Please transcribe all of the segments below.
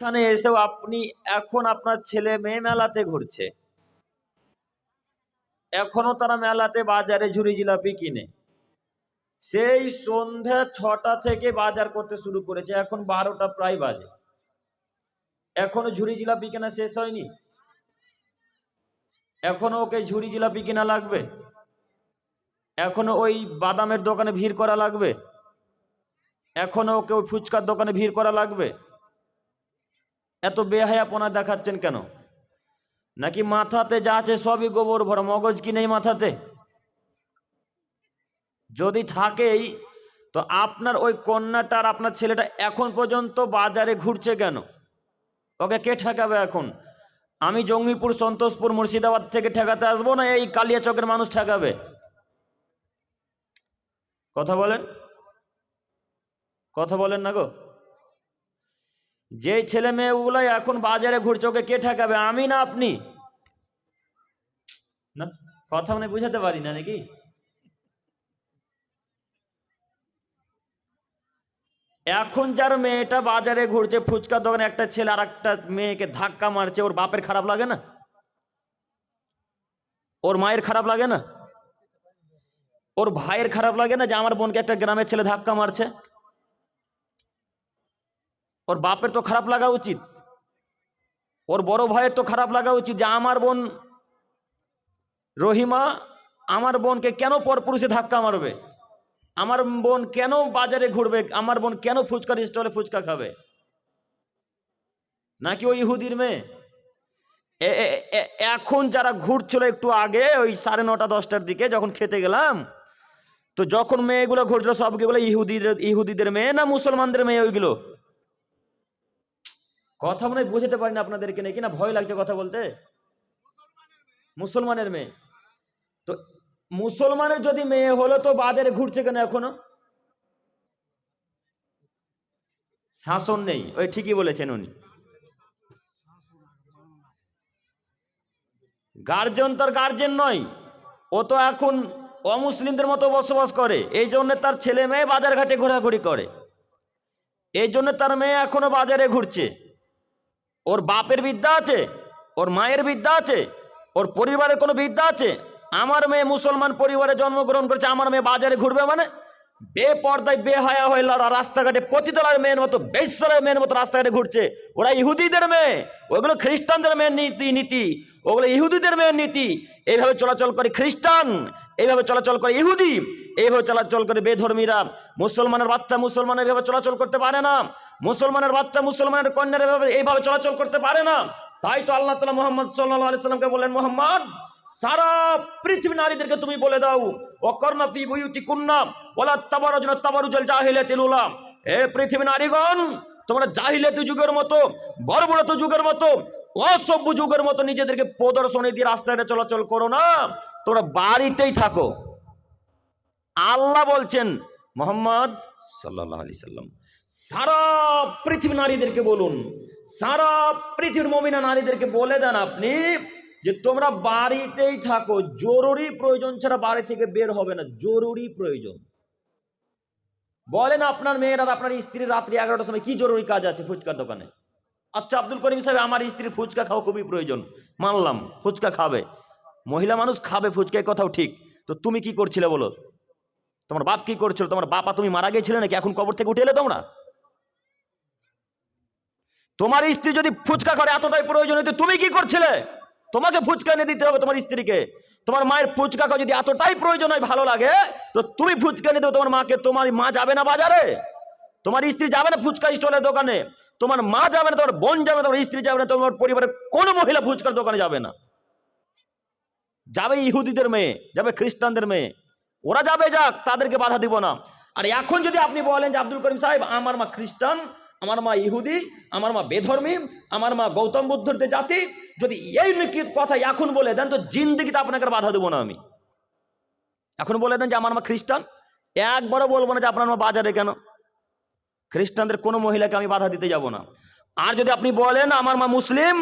স্থানে এসেও আপনি এখন আপনার ছেলে মেয়ে মেলাতে ঘুরছে। এখনও তারা মেলাতে বাজারে ঝুড়ি জিলাপি কিনে। সেই সন্ধ্যা ছটা থেকে বাজার করতে শুরু করেছে, এখন বারোটা প্রায় বাজে। এখনও ঝুড়ি জিলাপি কেনা শেষ হয়নি? এখনও ওকে ঝুড়ি জিলাপি কেনা লাগবে? এখনও ওই বাদামের দোকানে ভিড় করা লাগবে? এখনও ওকে ওই ফুচকার দোকানে ভিড় করা লাগবে? এত বেহায়াপনা দেখাচ্ছেন কেন? নাকি মাথাতে যা আছে সবই গোবর ভরা, মগজ কি নেই মাথাতে? যদি থাকেই, তো আপনার ওই কন্যাটার আপনার ছেলেটা এখন পর্যন্ত বাজারে ঘুরছে কেন? ওকে কে ঠেকাবে এখন? আমি জঙ্গিপুর, সন্তোষপুর, মুর্শিদাবাদ থেকে ঠেকাতে আসব না, এই কালিয়াচকের মানুষ ঠেকাবে? কথা বলেন? কথা বলেন না গো। যে ছেলে মেয়েগুলো এখন বাজারে ঘুরছে, ওকে কে ঠেকাবে? আমি না আপনি? না, কথা মানে বুঝাতে পারি না নাকি? এখন যার মেয়েটা বাজারে ঘুরছে ফুচকার দোকানে একটা ছেলে আর একটা মেয়েকে ধাক্কা মারছে, ওর বাপের খারাপ লাগে না? ওর মায়ের খারাপ লাগে না? ওর ভাইয়ের খারাপ লাগে না যে আমার বোনকে একটা গ্রামের ছেলে ধাক্কা মারছে? ওর বাপের তো খারাপ লাগা উচিত। ওর বড় ভাইয়ের তো খারাপ লাগা উচিত যে আমার বোন রহিমা আমার বোনকে কেন পরপুরুষে ধাক্কা মারবে? আমার বোন কেন বাজারে ঘুরবে? আমার বোন কেন ফুচকার স্টলে ফুচকা খাবে? নাকি ওই ইহুদির মেয়ে? এখন যারা ঘুরছিল একটু আগে, ওই সাড়ে নটা, দশটার দিকে যখন খেতে গেলাম, তো যখন মেয়েগুলো ঘুরছিল সবগুলো ইহুদিদের ইহুদিদের মেয়ে না মুসলমানদের মেয়ে ওইগুলো? কথা মনে বুঝতে পারি না আপনাদেরকে নাকি? না, ভয় লাগছে কথা বলতে? মুসলমানের মেয়ে। তো মুসলমানের যদি মেয়ে হলো তো বাজারে ঘুরছে কেন এখনও? শাসন নেই, ওই ঠিকই বলেছেন উনি। গার্জেন তার গার্জেন নয়, ও তো এখন অমুসলিমদের মতো বসবাস করে, এই জন্য তার ছেলে মেয়ে বাজার ঘাটে ঘোরাঘুরি করে। এই জন্য তার মেয়ে এখনও বাজারে ঘুরছে। ওর বাপের বিদ্যা আছে, ওর মায়ের বিদ্যা আছে, ওর পরিবারের কোনো বিদ্যা আছে। আমার মেয়ে মুসলমান পরিবারে জন্মগ্রহণ করেছে, আমার মেয়ে বাজারে ঘুরবে মানে? বেপর্দায়, বেহায়া হয়ে লা- রাস্তাঘাটে পতিতলার মেয়ের মতো বেশ্বরের মেয়ের মতো রাস্তাঘাটে ঘুরছে। ওরা ইহুদিদের মেয়ে, ওগুলো খ্রিস্টানদের মেয়ের নীতি নীতি ওগুলো ইহুদিদের মেয়ের নীতি। এইভাবে চলাচল করে খ্রিস্টান। এইভাবে চলাচল করে ইহুদি, এইভাবে চলাচল করে বেধর্মীরা। মুসলমানের বাচ্চা মুসলমান এভাবে চলাচল করতে পারে না। মুসলমানের বাচ্চা মুসলমানের কন্যার এভাবে, এইভাবে চলাচল করতে পারে না। তাই তো আল্লাহ তালা মোহাম্মদ সাল্লাহ আলি সাল্লামকে বললেন, মোহাম্মদ, সারা পৃথিবী নারীদেরকে তুমি বলে দাও ও ফি বুয়ুতি কুন্না ওলা তাবারুজনা তাবারুজাল জাহিলিয়াতিল উলা এ পৃথিবী নারীগণ, তোমরা জাহিলিয়াতি যুগের মতো, বর্বরত যুগের মতো, অসভ্য যুগের মতো নিজেদেরকে প্রদর্শনী দিয়ে রাস্তাঘাটে চলাচল করো না। তোমরা বাড়িতেই থাকো। আল্লাহ বলছেন, মোহাম্মদ সাল্লাহ আলি সাল্লাম, সারা পৃথিবী নারীদেরকে বলুন, সারা পৃথিবীর মমিনা নারীদেরকে বলে দেন আপনি যে তোমরা বাড়িতেই থাকো। জরুরি প্রয়োজন ছাড়া বাড়ি থেকে বের হবে না, জরুরি প্রয়োজন। বলেন আপনার মেয়েরা আপনার স্ত্রী রাত্রি এগারোটার সময় কি জরুরি কাজ আছে ফুচকার দোকানে? আচ্ছা আব্দুল করিম সাহেব, আমার স্ত্রী ফুচকা খাওয়া খুবই প্রয়োজন। মানলাম, ফুচকা খাবে। মহিলা মানুষ খাবে ফুচকা কথাও ঠিক। তো তুমি কি করছিলে বলো? তোমার বাপ কি করছিল? তোমার বাপা তুমি মারা গিয়েছিলে নাকি? এখন কবর থেকে উঠে এলে তোমরা? তোমার স্ত্রী যদি ফুচকা করে এতটাই প্রয়োজন হতো তুমি কি করছিলে? তোমাকে ফুচকা এনে দিতে হবে তোমার স্ত্রীকে। তোমার মায়ের ফুচকা খাওয়া যদি এতটাই প্রয়োজন হয়, ভালো লাগে, তো তুমি ফুচকা এনে তোমার মাকে। তোমার মা যাবে না বাজারে? তোমার স্ত্রী যাবে না ফুচকা স্টলের দোকানে? তোমার মা যাবে না, তোমার বোন যাবে তোমার স্ত্রী যাবে না, তোমার পরিবারের কোনো মহিলা ফুচকার দোকানে যাবে না। যাবে ইহুদিদের মেয়ে, যাবে খ্রিস্টানদের মেয়ে। ওরা যাবে যাক, তাদেরকে বাধা দিব না। আর এখন যদি আপনি বলেন যে আব্দুল করিম সাহেব, আমার মা খ্রিস্টান, আমার মা ইহুদি, আমার মা বেধর্মী, আমার মা গৌতম বুদ্ধের যে জাতি, যদি এই নাকি কথা এখন বলে দেন, তো জিন্দগিতে আপনাকে বাধা দেবো না আমি। এখন বলে দেন যে আমার মা খ্রিস্টান, একবারও বলব না যে আপনার মা বাজারে কেন? খ্রিস্টানদের কোনো মহিলাকে আমি বাধা দিতে যাব না। আর যদি আপনি বলেন, আমার মা মুসলিম,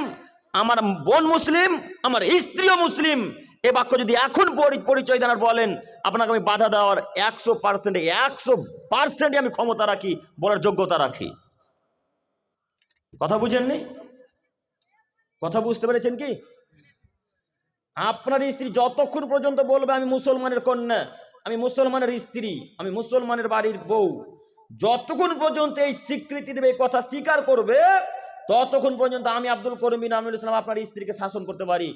আমার বোন মুসলিম, আমার স্ত্রীও মুসলিম এ বাক্য যদি এখন পরিচয় দেওয়ার বলেন, আপনাকে আমি বাধা দেওয়ার একশো পার্সেন্টে একশো পার্সেন্টই আমি ক্ষমতা রাখি, বলার যোগ্যতা রাখি। কথা বুঝেননি? কথা বুঝতে পেরেছেন কি? আপনার স্ত্রী যতক্ষণ পর্যন্ত বলবে আমি মুসলমানের কন্যা, আমি মুসলমানের স্ত্রী, আমি মুসলমানের বাড়ির বউ, যতক্ষণ পর্যন্ত এই স্বীকৃতি দেবে, এই কথা স্বীকার করবে, ততক্ষণ পর্যন্ত আমি আব্দুল করিম বিন আমিনুল ইসলাম আপনার স্ত্রীকে শাসন করতে পারি।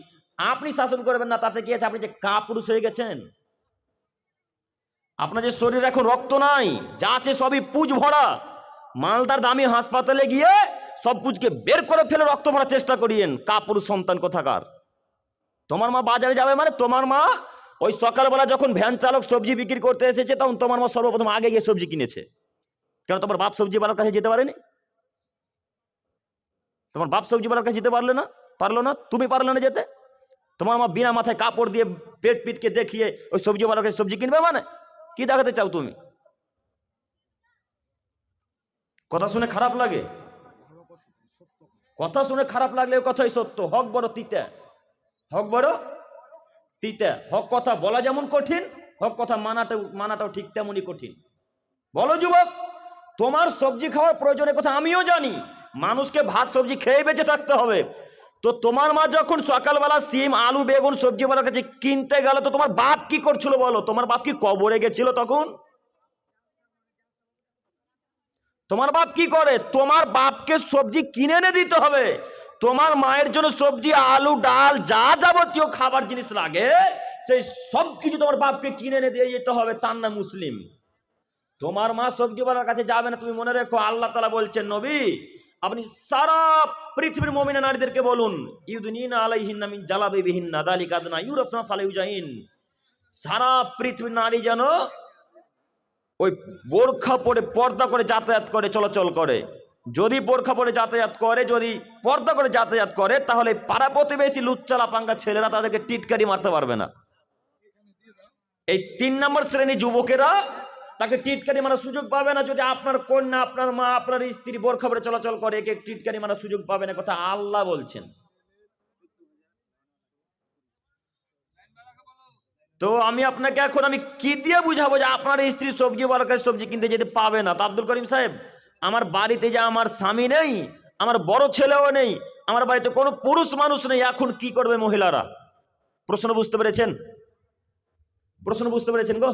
আপনি শাসন করবেন না, তাতে কি আছে? আপনি যে কাপুরুষ হয়ে গেছেন। আপনার যে শরীর এখন রক্ত নাই, যা আছে সবই পুজ ভরা। মালদার দামি হাসপাতালে গিয়ে সব পুজকে বের করে ফেলে রক্ত ভরার চেষ্টা করিয়েন। কাপুরুষ সন্তান কোথাকার? তোমার মা বাজারে যাবে মানে? তোমার মা ওই সকালবেলা যখন ভ্যান চালক সবজি বিক্রি করতে এসেছে, তখন তোমার মা সর্বপ্রথম আগে গিয়ে সবজি কিনেছে। কেন, তোমার বাপ সবজিওয়ালার কাছে যেতে পারেনি? তোমার বাপ সবজিওয়ালার কাছে যেতে পারলে না? পারল না? তুমি পারলে না যেতে? তোমার মা বিনা মাথায় কাপড় দিয়ে পেট পিটকে দেখিয়ে ওই সবজিওয়ালার কাছে সবজি কিনবে মানে? কি দেখাতে চাও তুমি? কথা শুনে খারাপ লাগে? কথা শুনে খারাপ লাগলে কথাই সত্য। হক বড় তিতা। হক বড় তিতা। হক কথা বলা যেমন কঠিন, হক কথা মানাটাও মানাটাও ঠিক তেমনই কঠিন। বলো যুবক, তোমার সবজি খাওয়ার প্রয়োজনের কথা আমিও জানি। মানুষকে ভাত, সবজি খেয়ে বেঁচে থাকতে হবে। তো তোমার মা যখন সকালবেলা সিম, আলু, বেগুন সবজিওয়ালার কাছে কিনতে গেল, তো তোমার বাপ কি করছিল বলো? তোমার বাপ কি কবরে গেছিল তখন? তোমার বাপ কি করে? তোমার বাপকে সবজি কিনে এনে দিতে হবে। তোমার মায়ের জন্য সবজি, আলু, ডাল, যা যাবতীয় খাবার জিনিস লাগে, সেই সব কিছু তোমার বাপকে কিনে এনে দিয়ে যেতে হবে, তার না মুসলিম। তোমার মা সবজিওয়ালার কাছে যাবে না, তুমি মনে রেখো, আল্লাহ তালা বলছেন, নবী আপনি সারা পৃথিবীর মমিনা নারীদেরকে বলুন ইউদিন আলাইহিন্না মিন জালাবে বিহিন্না দালি কাদনা ইউরফনা ফালেউজাইন। সারা পৃথিবীর নারী যেন ওই বোরখা পরে পর্দা করে যাতায়াত করে, চলাচল করে। যদি বোরখা পরে যাতায়াত করে, যদি পর্দা করে যাতায়াত করে, তাহলে পাড়া প্রতিবেশী লুচ্চালা পাঙ্গা ছেলেরা তাদেরকে টিটকারি মারতে পারবে না। এই তিন নম্বর শ্রেণি যুবকেরা তাকে টিটকারি মারার সুযোগ পাবে না। যদি আপনার কন্যা, আপনার মা, আপনার স্ত্রী বোরখা পরে চলাচল করে, একে টিটকারি মারার সুযোগ পাবে না, কথা আল্লাহ বলছেন। তো আমি আপনাকে এখন আমি কি দিয়ে বুঝাবো যে আপনার স্ত্রী সবজি বলার কাছে সবজি কিনতে যেতে পাবে না? তো আব্দুল করিম সাহেব, আমার বাড়িতে যে আমার স্বামী নেই, আমার বড় ছেলেও নেই, আমার বাড়িতে কোনো পুরুষ মানুষ নেই, এখন কি করবে মহিলারা? প্রশ্ন বুঝতে পেরেছেন? প্রশ্ন বুঝতে পেরেছেন গো?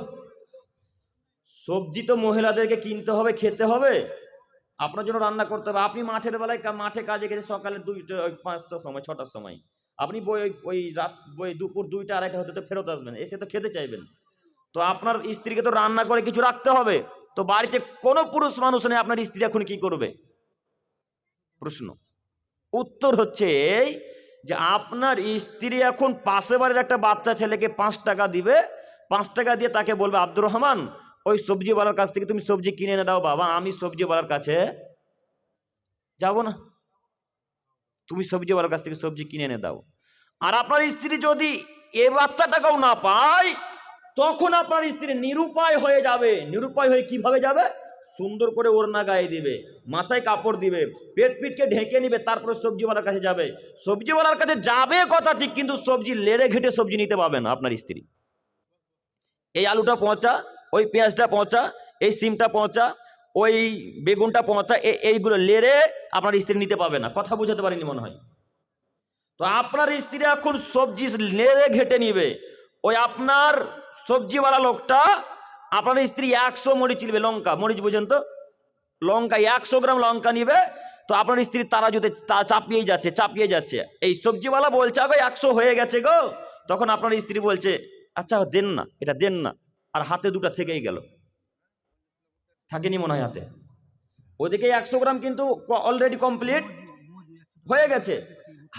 সবজি তো মহিলাদেরকে কিনতে হবে, খেতে হবে। আপনার জন্য রান্না করতে হবে। আপনি মাঠের বেলায় মাঠে কাজে গেছে সকালে দুইটা পাঁচটার সময়, ছটার সময়। আপনি বই, ওই- ওই রাত, বই দুপুর দুইটা, আড়াইটা হতে তো ফেরত আসবেন। এসে তো খেতে চাইবেন। তো আপনার স্ত্রীকে তো রান্না করে কিছু রাখতে হবে। তো বাড়িতে কোনো পুরুষ মানুষ নেই, আপনার স্ত্রী এখন কি করবে? প্রশ্ন। উত্তর হচ্ছে এই যে আপনার স্ত্রী এখন পাশে বাড়ির একটা বাচ্চা ছেলেকে পাঁচ টাকা দিবে। পাঁচ টাকা দিয়ে তাকে বলবে, আব্দুর রহমান ওই সবজিওয়ালার কাছ থেকে তুমি সবজি কিনে এনে দাও, বাবা, আমি সবজিওয়ালার কাছে যাব না। তুমি সবজিওয়ালার কাছ থেকে সবজি কিনে এনে দাও। আর আপনার স্ত্রী যদি এ বাচ্চাটাকেও না পায়, তখন আপনার স্ত্রী নিরুপায় হয়ে যাবে। নিরুপায় হয়ে কীভাবে যাবে? সুন্দর করে ওড়না গায়ে দিবে, মাথায় কাপড় দিবে, পেট পিটকে ঢেকে নিবে, তারপরে সবজিওয়ালার কাছে যাবে। সবজিওয়ালার কাছে যাবে কথা ঠিক, কিন্তু সবজি লেড়ে ঘেটে সবজি নিতে পাবে না আপনার স্ত্রী। এই আলুটা পৌঁছা ওই পেঁয়াজটা পৌঁছা এই সিমটা পৌঁছা ওই বেগুনটা এ- এইগুলো লেড়ে আপনার স্ত্রী নিতে পাবে না। কথা বুঝাতে পারিনি মনে হয়। তো আপনার স্ত্রী এখন সবজি লেড়ে ঘেটে নিবে। ওই আপনার সবজিওয়ালা লোকটা, আপনার স্ত্রী একশো মরিচ নিবে লঙ্কা। মরিচ বুঝেন তো? লঙ্কা, একশো গ্রাম লঙ্কা নিবে। তো আপনার স্ত্রী তারা যদি তা চাপিয়েই যাচ্ছে, চাপিয়ে যাচ্ছে। এই সবজিওয়ালা বলছে গো একশো হয়ে গেছে গো। তখন আপনার স্ত্রী বলছে আচ্ছা দেন না, এটা দেন না। আর হাতে দুটা থেকেই গেল। থাকেনি মনে হয় হাতে। ওদিকে একশো গ্রাম কিন্তু অলরেডি কমপ্লিট হয়ে গেছে।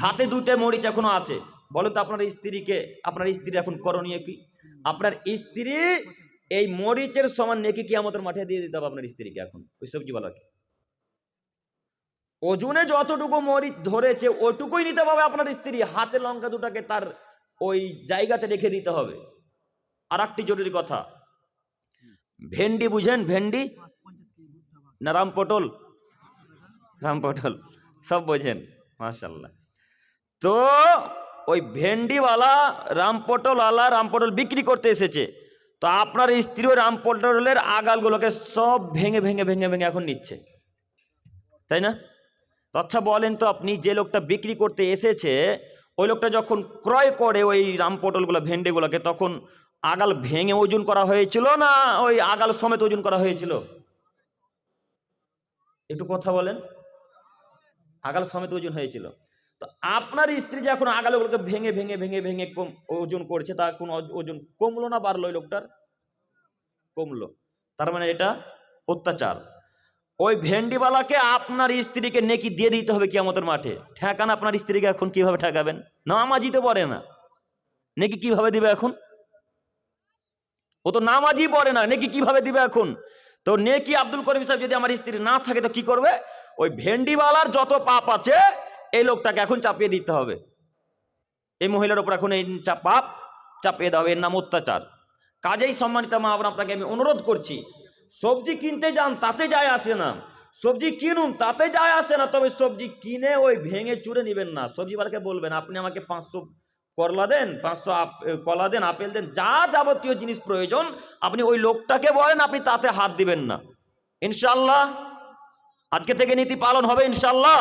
হাতে দুটো মরিচ এখনও আছে। বলেন তো আপনার স্ত্রীকে, আপনার স্ত্রী এখন করণীয় কি? আপনার স্ত্রী এই মরিচের সমান নেকি কি আমাদের মাঠে দিয়ে দিতে হবে আপনার স্ত্রীকে এখন। ওই সবজিওয়ালাকে ওজনে যতটুকু মরিচ ধরেছে, ওটুকুই নিতে হবে আপনার স্ত্রী। হাতে লঙ্কা দুটাকে তার ওই জায়গাতে রেখে দিতে হবে। আর একটি জরুরি কথা। ভেন্ডি বুঝেন? ভেন্ডি? না, রাম পটল। রাম পটল। সব বোঝেন মাশাল্লাহ তো, ওই ভেন্ডিওয়ালা, রাম পটলওয়ালা, রাম পটল বিক্রি করতে এসেছে। তো আপনার স্ত্রী ওই রাম পটলের আগালগুলোকে সব ভেঙে ভেঙে ভেঙে ভেঙে এখন নিচ্ছে। তাই না? তো আচ্ছা বলেন তো আপনি, যে লোকটা বিক্রি করতে এসেছে, ওই লোকটা যখন ক্রয় করে ওই রাম পটলগুলো, ভেন্ডিগুলোকে, তখন আগাল ভেঙে ওজন করা হয়েছিল না ওই আগাল সমেত ওজন করা হয়েছিল? একটু কথা বলেন। আগাল সমেত ওজন হয়েছিল। তো আপনার স্ত্রী যখন আগাল ওগুলোকে ভেঙে ভেঙে ভেঙে ভেঙে কম ওজন করছে তা কোন ওজন কমলো না বাড়লো ওই লোকটার? কমলো। তার মানে এটা অত্যাচার। ওই ভেন্ডিওয়ালাকে আপনার স্ত্রীকে নেকি দিয়ে দিতে হবে কিয়ামতের মাঠে। ঠেকান আপনার স্ত্রীকে এখন কীভাবে ঠেকাবেন? নামাজি তো পড়ে না। নেকি কীভাবে দিবে এখন? ও তো নামাজি পড়ে না, নেকি কীভাবে দিবে এখন? তো নেকি আব্দুল করিম সাহেব যদি আমার স্ত্রী না থাকে, তো কি করবে? ওই ভেন্ডিওয়ালার যত পাপ আছে, এই লোকটাকে এখন চাপিয়ে দিতে হবে। এই মহিলার উপর এখন এই পাপ চাপিয়ে দেওয়া হবে। এর নাম অত্যাচার। কাজেই সম্মানিত মা বোন, আপনাকে আমি অনুরোধ করছি, সবজি কিনতে যান, তাতে যায় আসে না। সবজি কিনুন, তাতে যায় আসে না, তবে সবজি কিনে ওই ভেঙে চুরে নেবেন না। সবজিওয়ালাকে বলবেন, আপনি আমাকে পাঁচশো করলা দেন, পাঁচশো কলা দেন, আপেল দেন, যা যাবতীয় জিনিস প্রয়োজন, আপনি ওই লোকটাকে বলেন, আপনি তাতে হাত দিবেন না। ইনশাল্লাহ আজকে থেকে নীতি পালন হবে ইনশাল্লাহ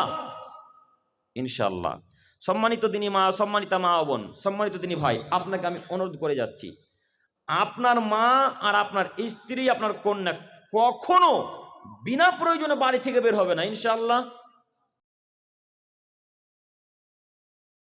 ইনশাল্লাহ সম্মানিত তিনি মা, সম্মানিতা মা বোন, সম্মানিত তিনি ভাই, আপনাকে আমি অনুরোধ করে যাচ্ছি। আপনার মা আর আপনার স্ত্রী, আপনার কন্যা কখনো বিনা প্রয়োজনে বাড়ি থেকে বের হবে না ইনশাল্লাহ